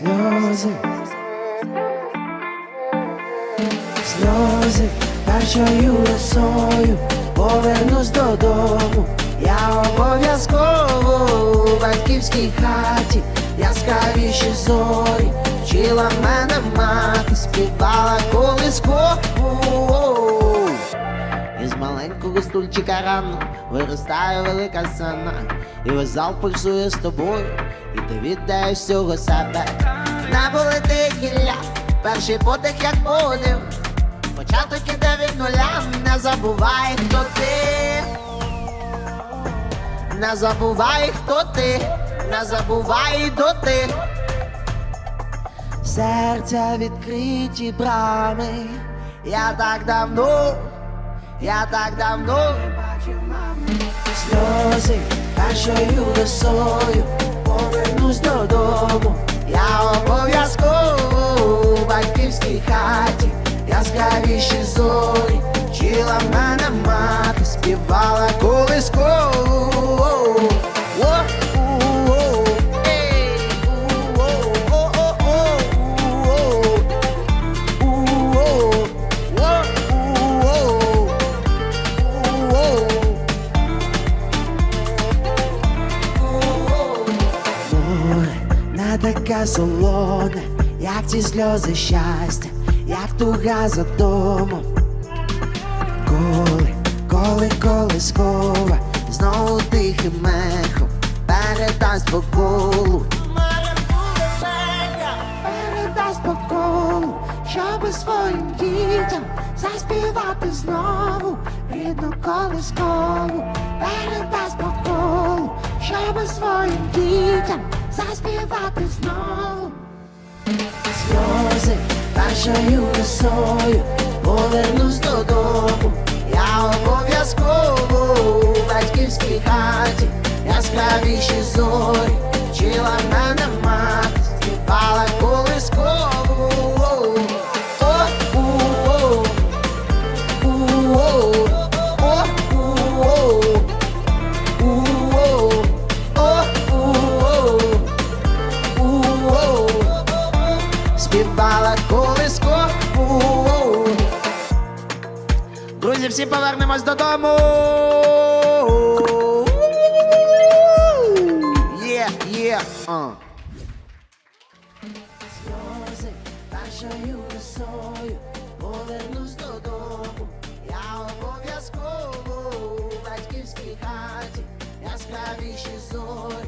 сльози, сльози першою росою повернусь додому. Я обов'язково у батьківській хаті, яскравіші зорі, вчила мене мати, співала колискову. Із маленького стульчика рано виростає велика сцена, і весь зал пульсує з тобою, і ти віддаєш всього себе. Не полети гілля, перший подих як подив. Початок іде від нуля, не забувай, хто ти. Не забувай, хто ти, не забувай, хто ти. Серця відкриті брами, я так давно, я так давно не бачив мами. Сльози першою росою повернусь додому. Не таке солоне, як ці сльози щастя, як туга за домом. Коли, коли коли колискова, знову тихим мехом передасть по колу. Передасть по колу, своїм дітям заспівати знову рідну колискову. Передасть по колу, щоби своїм дітям заспівати знов Сльози першою росою повернусь додому. Я обов'язково співала колискову. Друзі, всі повернемось додому. Є, є. Сльози першою росою повернусь додому. Я обов'язково батьківській хаті, яскравіші зорі.